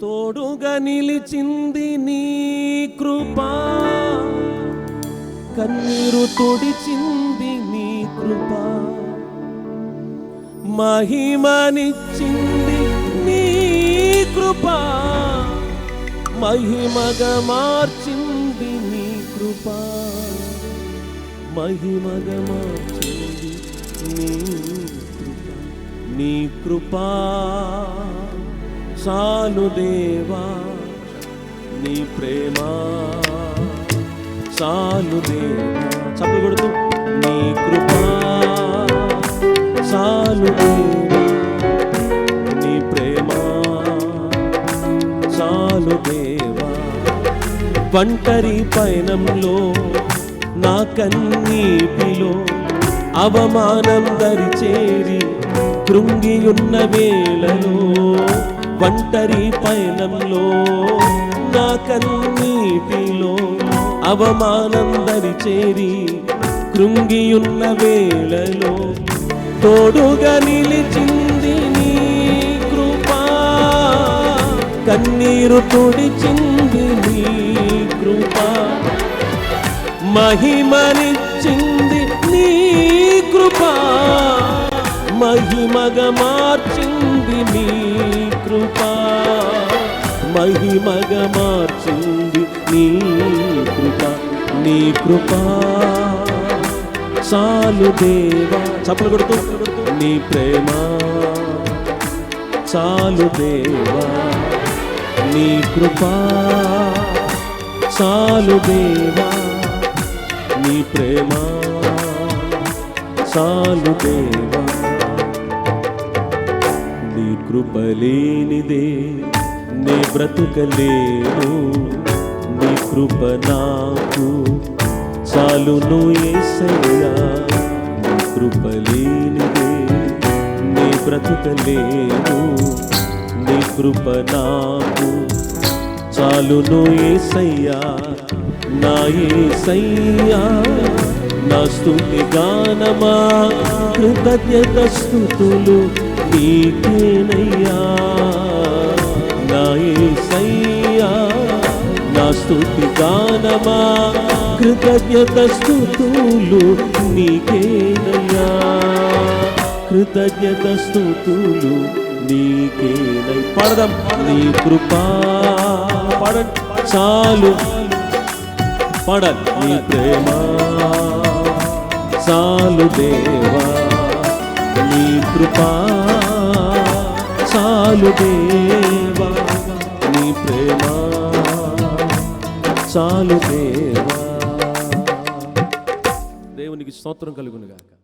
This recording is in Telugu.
తోడుగా నిలిచింది నీ కృపా. కన్నీరు తొడిచింది నీ కృపా. మహిమనిచ్చింది నీ కృపా. మహిమగా మార్చింది నీ కృపా. మహిమగా మార్చింది నీ కృపా. నీ కృపా. చాలు దేవా నీ ప్రేమ. చాలు దేవా చప్పలు కొడుతూ నీ కృపా. చాలు దేవా నీ ప్రేమ. చాలు దేవా ఒంటరి పయనంలో నా కన్నీటిలో అవమానం దరిచేరి కృంగియున్న వేళలో. ఒంటరి పయనంలో నా కన్నీటిలో అవమానందరి చేరి కృంగియున్న వేళలో తోడుగా నిలిచింది నీ కృపా. కన్నీరు తుడిచింది నీ కృపా. మహిమనిచ్చింది నీ కృపా. మహిమగా మార్చింది మహిమగా మార్చింది నీ కృప నీ కృప. చాలు దేవా చప్పలు కొడుతూ నీ ప్రేమ. చాలు దేవా నీ కృప. చాలు దేవా నీ ప్రేమ. చాలు దేవా. నీ కృప లేనిదే నీ బ్రతుకలేను. నీ కృప నాకు చాలును ఏసయ్యా. నీ కృప లేనిదే నీ బ్రతుకలేను. నీ కృప నాకు చాలును ఏసయ్యా. నా ఏసయ్యా నా స్థుతి గానమా కృతజ్ఞత స్థుతులు నీకేనయ్యా. నా ఏసయ్యా నా స్తుతి గానమా కృతజ్ఞత స్థుతులు నీకేనయ్యా. కృతజ్ఞత స్థుతులు నీకేనై పడదాం. నీ కృపా. పడండి. చాలు. పడాలి. నీ ప్రేమ. చాలు దేవా. నీ కృపా. చాలు దేవా నీ ప్రేమ చాలు దేవా. దేవునికి స్తోత్రం కలుగునుగాక.